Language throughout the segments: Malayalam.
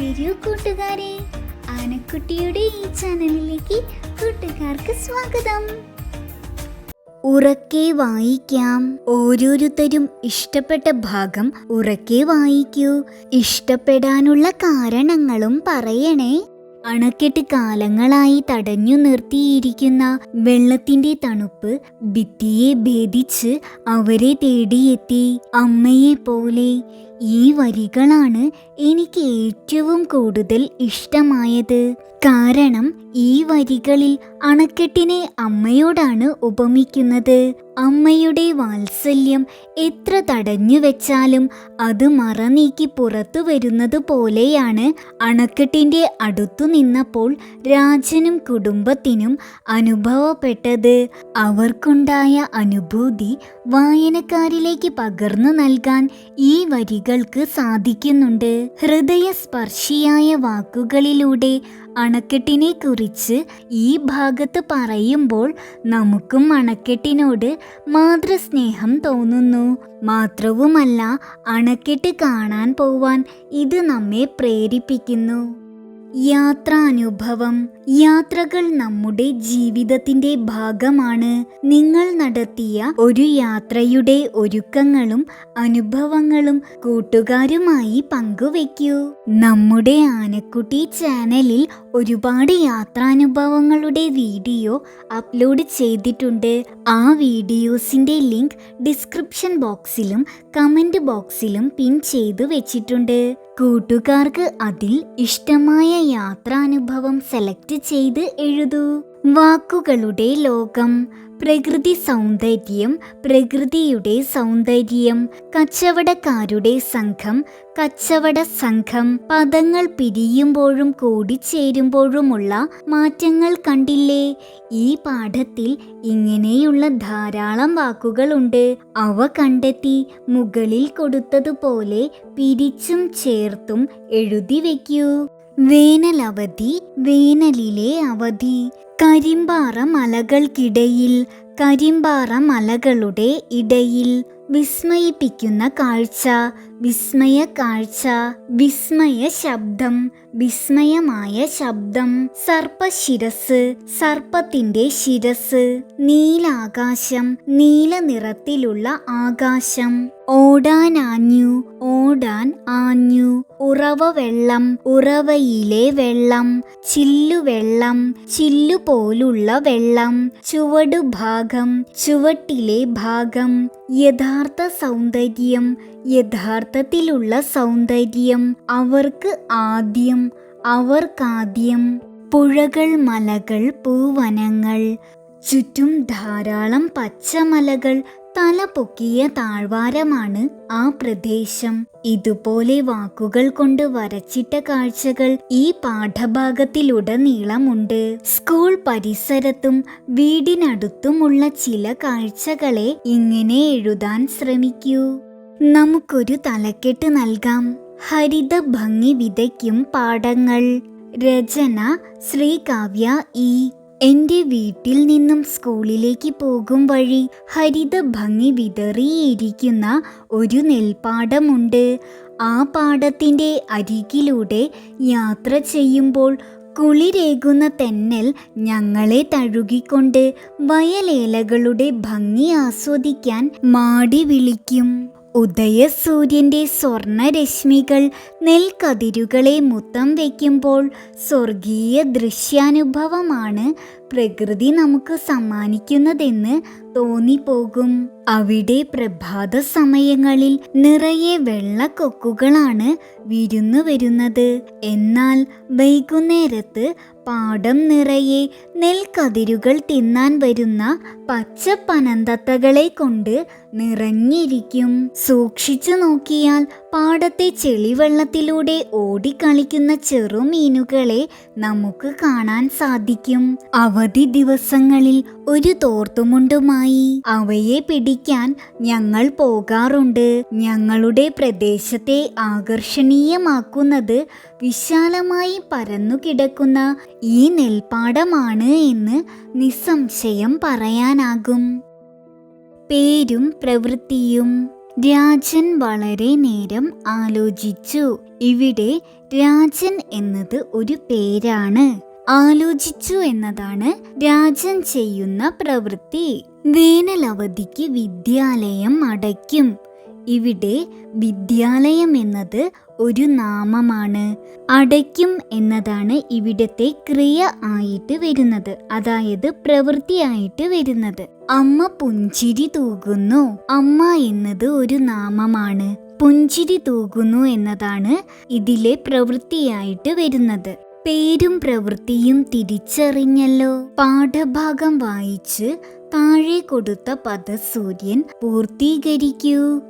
വരൂ കൂട്ടുകാരെ. ആനക്കുട്ടിയുടെ ഈ ചാനലിലേക്ക് കൂട്ടുകാർക്ക് സ്വാഗതം. ഉറക്കെ വായിക്കാം. ഓരോരുത്തരും ഇഷ്ടപ്പെട്ട ഭാഗം ഉറക്കെ വായിക്കൂ. ഇഷ്ടപ്പെടാനുള്ള കാരണങ്ങളും പറയണേ. അണക്കെട്ട് കാലങ്ങളായി തടഞ്ഞു നിർത്തിയിരിക്കുന്ന വെള്ളത്തിന്റെ തണുപ്പ് ഭിത്തിയെ ഭേദിച്ച് അവരെ തേടിയെത്തി. അമ്മയെ പോലെ ഈ വരികളാണ് എനിക്ക് ഏറ്റവും കൂടുതൽ ഇഷ്ടമായത്. കാരണം ഈ വരികളിൽ അണക്കെട്ടിനെ അമ്മയോടാണ് ഉപമിക്കുന്നത്. അമ്മയുടെ വാത്സല്യം എത്ര തടഞ്ഞു വെച്ചാലും അത് മറനീക്കി പുറത്തു വരുന്നത് പോലെയാണ് അണക്കെട്ടിന്റെ അടുത്തു നിന്നപ്പോൾ രാജനും കുടുംബത്തിനും അനുഭവപ്പെട്ടത്. അവർക്കുണ്ടായ അനുഭൂതി വായനക്കാരിലേക്ക് പകർന്നു നൽകാൻ ഈ വരികൾക്ക് സാധിക്കുന്നുണ്ട്. ഹൃദയസ്പർശിയായ വാക്കുകളിലൂടെ അണക്കെട്ടിനെ കുറിച്ച് ഈ ഭാഗത്ത് പറയുമ്പോൾ നമുക്കും അണക്കെട്ടിനോട് മാതൃസ്നേഹം തോന്നുന്നു. മാത്രവുമല്ല അണക്കെട്ട് കാണാൻ പോവാൻ ഇത് നമ്മെ പ്രേരിപ്പിക്കുന്നു. യാത്രാനുഭവം. യാത്രകൾ നമ്മുടെ ജീവിതത്തിന്റെ ഭാഗമാണ്. നിങ്ങൾ നടത്തിയ ഒരു യാത്രയുടെ ഒരുക്കങ്ങളും അനുഭവങ്ങളും കൂട്ടുകാരുമായി പങ്കുവെക്കൂ നമ്മുടെ ആനക്കുട്ടി ചാനലിൽ ഒരുപാട് യാത്രാനുഭവങ്ങളുടെ വീഡിയോ അപ്ലോഡ് ചെയ്തിട്ടുണ്ട്. ആ വീഡിയോസിന്റെ ലിങ്ക് ഡിസ്ക്രിപ്ഷൻ ബോക്സിലും കമന്റ് ബോക്സിലും പിൻ ചെയ്തു വെച്ചിട്ടുണ്ട്. കൂട്ടുകാർക്ക് അതിൽ ഇഷ്ടമായ യാത്രാനുഭവം സെലക്ട് ചെയ്ത് എഴുതൂ. വാക്കുകളുടെ ലോകം പ്രകൃതി സൗന്ദര്യം പ്രകൃതിയുടെ സൗന്ദര്യം കച്ചവടക്കാരുടെ സംഘം കച്ചവട സംഘം പദങ്ങൾ പിരിയുമ്പോഴും കൂടിച്ചേരുമ്പോഴുമുള്ള മാറ്റങ്ങൾ കണ്ടില്ലേ? ഈ പാഠത്തിൽ ഇങ്ങനെയുള്ള ധാരാളം വാക്കുകളുണ്ട്. അവ കണ്ടെത്തി മുകളിൽ കൊടുത്തതുപോലെ പിരിച്ചും ചേർത്തും എഴുതി വെക്കൂ വേനലവധി വേനലിലെ അവധി. കരിമ്പാറ മലകൾക്കിടയിൽ കരിമ്പാറ മലകളുടെ ഇടയിൽ വിസ്മയിപ്പിക്കുന്ന കാഴ്ച. വിസ്മയ കാഴ്ച വിസ്മയ ശബ്ദം വിസ്മയമായ ശബ്ദം സർപ്പശിരസ് സർപ്പത്തിന്റെ ശിരസ് നീലാകാശം നീല നിറത്തിലുള്ള ആകാശം. ഓടാൻ ഓടാനാഞ്ഞു ഓടാൻ ആഞ്ഞു. ഉറവ വെള്ളം ഉറവയിലെ വെള്ളം. ചില്ലുവെള്ളം ചില്ലു പോലുള്ള വെള്ളം. ചുവടുഭാഗം ചുവട്ടിലെ ഭാഗം. യഥാർത്ഥ സൗന്ദര്യം യഥാർത്ഥത്തിലുള്ള സൗന്ദര്യം അവർക്ക് ആദ്യം അവർക്കാദ്യം. പുഴകൾ മലകൾ പൂവനങ്ങൾ ചുറ്റും ധാരാളം പച്ചമലകൾ തല പൊക്കിയ താഴ്വാരമാണ് ആ പ്രദേശം. ഇതുപോലെ വാക്കുകൾ കൊണ്ട് വരച്ചിട്ട കാഴ്ചകൾ ഈ പാഠഭാഗത്തിലുടനീളമുണ്ട്. സ്കൂൾ പരിസരത്തും വീടിനടുത്തുമുള്ള ചില കാഴ്ചകളെ ഇങ്ങനെ എഴുതാൻ ശ്രമിക്കൂ. നമുക്കൊരു തലക്കെട്ട് നൽകാം. ഹരിത ഭംഗി വിതയ്ക്കും പാഠങ്ങൾ. രചന ശ്രീകാവ്യ ഇ. എന്റെ വീട്ടിൽ നിന്നും സ്കൂളിലേക്ക് പോകും വഴി ഹരിത ഭംഗി വിതറിയിരിക്കുന്ന ഒരു നെൽപ്പാടമുണ്ട്. ആ പാടത്തിന്റെ അരികിലൂടെ യാത്ര ചെയ്യുമ്പോൾ കുളിരേകുന്ന തെന്നൽ ഞങ്ങളെ തഴുകിക്കൊണ്ട് വയലേലകളുടെ ഭംഗി ആസ്വദിക്കാൻ മാടി വിളിക്കും. ഉദയസൂര്യന്റെ സ്വർണരശ്മികൾ നെൽക്കതിരുകളെ മുത്തം വയ്ക്കുമ്പോൾ സ്വർഗീയ ദൃശ്യാനുഭവമാണ് പ്രകൃതി നമുക്ക് സമ്മാനിക്കുന്നതെന്ന് തോന്നിപ്പോകും. അവിടെ പ്രഭാത സമയങ്ങളിൽ നിറയെ വെള്ളക്കൊക്കുകളാണ് വിരുന്നു വരുന്നത് എന്നാൽ വൈകുന്നേരത്ത് പാടം നിറയെ നെൽക്കതിരുകൾ തിന്നാൻ വരുന്ന പച്ചപ്പനന്തത്തകളെ കൊണ്ട് നിറഞ്ഞിരിക്കും. സൂക്ഷിച്ചു നോക്കിയാൽ പാടത്തെ ചെളിവെള്ളത്തിലൂടെ ഓടിക്കളിക്കുന്ന ചെറുമീനുകളെ നമുക്ക് കാണാൻ സാധിക്കും. അവധി ദിവസങ്ങളിൽ ഒരു തോർത്തുമുണ്ടുമായി അവയെ പിടിക്കാൻ ഞങ്ങൾ പോകാറുണ്ട്. ഞങ്ങളുടെ പ്രദേശത്തെ ആകർഷണീയമാക്കുന്നത് വിശാലമായി പരന്നുകിടക്കുന്ന ഈ നെൽപ്പാടമാണ് എന്ന് നിസ്സംശയം പറയാനാകും. പേരും പ്രവൃത്തിയും രാജൻ വളരെ നേരം ആലോചിച്ചു. ഇവിടെ രാജൻ എന്നത് ഒരു പേരാണ്. ആലോചിച്ചു എന്നതാണ് രാജൻ ചെയ്യുന്ന പ്രവൃത്തി. വേനലവധിക്ക് വിദ്യാലയം അടയ്ക്കും. ഇവിടെ വിദ്യാലയം എന്നത് ഒരു നാമമാണ്. അടയ്ക്കും എന്നതാണ് ഇവിടത്തെ ക്രിയ ആയിട്ട് വരുന്നത്. അതായത് പ്രവൃത്തിയായിട്ട് വരുന്നത്. അമ്മ പുഞ്ചിരി തൂകുന്നു. അമ്മ എന്നത് ഒരു നാമമാണ്. പുഞ്ചിരി തൂകുന്നു എന്നതാണ് ഇതിലെ പ്രവൃത്തിയായിട്ട് വരുന്നത്. പേരും പ്രവൃത്തിയും തിരിച്ചറിഞ്ഞല്ലോ. പാഠഭാഗം വായിച്ച് താഴെ കൊടുത്ത പദസൂര്യൻ പൂർത്തീകരിക്കൂ.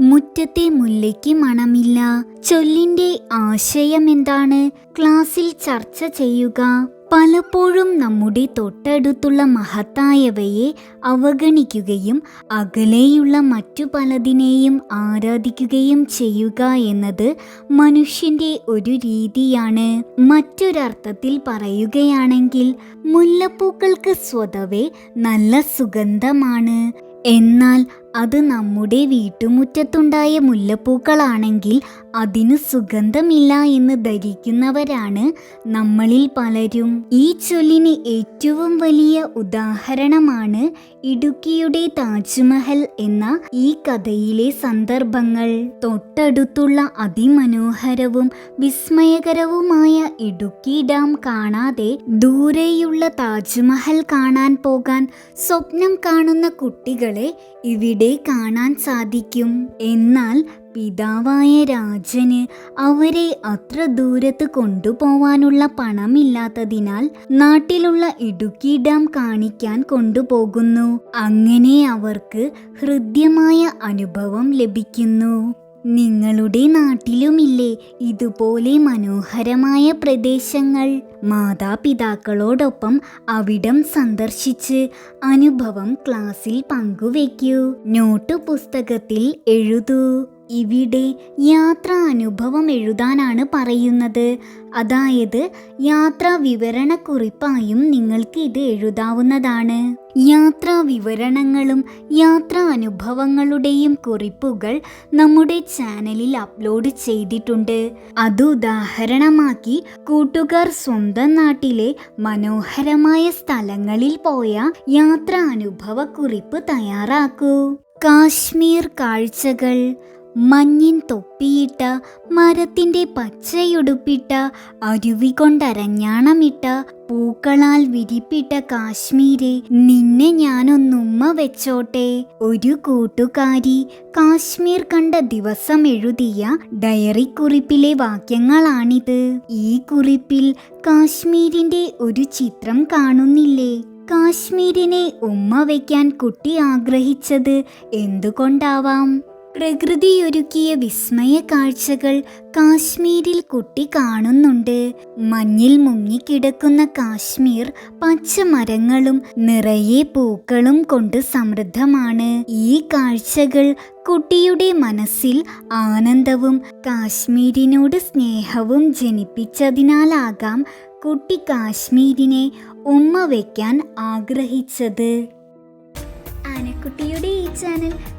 മുറ്റത്തെ മുല്ലയ്ക്ക് മണമില്ല. ചൊല്ലിന്റെ ആശയം എന്താണ് ക്ലാസ്സിൽ ചർച്ച ചെയ്യുക. പലപ്പോഴും നമ്മുടെ തൊട്ടടുത്തുള്ള മഹത്തായവയെ അവഗണിക്കുകയും അകലെയുള്ള മറ്റു പലതിനെയും ആരാധിക്കുകയും ചെയ്യുക എന്നത് മനുഷ്യന്റെ ഒരു രീതിയാണ്. മറ്റൊരർത്ഥത്തിൽ പറയുകയാണെങ്കിൽ മുല്ലപ്പൂക്കൾക്ക് സ്വതവേ നല്ല സുഗന്ധമാണ്. എന്നാൽ അത് നമ്മുടെ വീട്ടുമുറ്റത്തുണ്ടായ മുല്ലപ്പൂക്കളാണെങ്കിൽ അതിന് സുഗന്ധമില്ല എന്ന് ധരിക്കുന്നവരാണ് നമ്മളിൽ പലരും. ഈ ചൊല്ലിന് ഏറ്റവും വലിയ ഉദാഹരണമാണ് ഇടുക്കിയുടെ താജ്മഹൽ എന്ന ഈ കഥയിലെ സന്ദർഭങ്ങൾ. തൊട്ടടുത്തുള്ള അതിമനോഹരവും വിസ്മയകരവുമായ ഇടുക്കി ഡാം കാണാതെ ദൂരെയുള്ള താജ്മഹൽ കാണാൻ പോകാൻ സ്വപ്നം കാണുന്ന കുട്ടികളെ ഇവിടെ കാണാൻ സാധിക്കും. എന്നാൽ പിതാവായ രാജന് അവരെ അത്ര ദൂരത്ത് കൊണ്ടുപോവാനുള്ള പണമില്ലാത്തതിനാൽ നാട്ടിലുള്ള ഇടുക്കി ഡാം കാണിക്കാൻ കൊണ്ടുപോകുന്നു. അങ്ങനെ അവർക്ക് ഹൃദ്യമായ അനുഭവം ലഭിക്കുന്നു. നിങ്ങളുടെ നാട്ടിലുമില്ലേ ഇതുപോലെ മനോഹരമായ പ്രദേശങ്ങൾ? മാതാപിതാക്കളോടൊപ്പം അവിടം സന്ദർശിച്ച് അനുഭവം ക്ലാസ്സിൽ പങ്കുവെക്കൂ നോട്ടു പുസ്തകത്തിൽ എഴുതൂ. ഇവിടെ യാത്രാ അനുഭവം എഴുതാനാണ് പറയുന്നത്. അതായത് യാത്രാ വിവരണക്കുറിപ്പായും നിങ്ങൾക്ക് ഇത് എഴുതാവുന്നതാണ്. യാത്രാ വിവരണങ്ങളും യാത്രാ അനുഭവങ്ങളുടെയും കുറിപ്പുകൾ നമ്മുടെ ചാനലിൽ അപ്ലോഡ് ചെയ്തിട്ടുണ്ട്. അത് ഉദാഹരണമാക്കി കൂട്ടുകാർ സ്വന്തം നാട്ടിലെ മനോഹരമായ സ്ഥലങ്ങളിൽ പോയ യാത്രാ അനുഭവ കുറിപ്പ് തയ്യാറാക്കൂ. കാശ്മീർ കാഴ്ചകൾ മഞ്ഞിൻ തൊപ്പിയിട്ട മരത്തിന്റെ പച്ചയുടുപ്പിട്ട അരുവി കൊണ്ടരഞ്ഞാണമിട്ട പൂക്കളാൽ വിരിപ്പിട്ട കാശ്മീരെ നിന്നെ ഞാനൊന്നുമ്മ വെച്ചോട്ടെ. ഒരു കൂട്ടുകാരി കാശ്മീർ കണ്ട ദിവസം എഴുതിയ ഡയറി കുറിപ്പിലെ വാക്യങ്ങളാണിത്. ഈ കുറിപ്പിൽ കാശ്മീരിന്റെ ഒരു ചിത്രം കാണുന്നില്ലേ? കാശ്മീരിനെ ഉമ്മ വയ്ക്കാൻ കുട്ടി ആഗ്രഹിച്ചത് എന്തുകൊണ്ടാവാം? പ്രകൃതിയൊരുക്കിയ വിസ്മയ കാഴ്ചകൾ കാശ്മീരിൽ കുട്ടി കാണുന്നുണ്ട്. മഞ്ഞിൽ മുങ്ങിക്കിടക്കുന്ന കാശ്മീർ പച്ചമരങ്ങളും നിറയെ പൂക്കളും കൊണ്ട് സമൃദ്ധമാണ്. ഈ കാഴ്ചകൾ കുട്ടിയുടെ മനസ്സിൽ ആനന്ദവും കാശ്മീരിനോട് സ്നേഹവും ജനിപ്പിച്ചതിനാലാകാം കുട്ടി കാശ്മീരിനെ ഉമ്മ വയ്ക്കാൻ ആഗ്രഹിച്ചത്. ആനക്കുട്ടിയുടെ ഈ ചാനൽ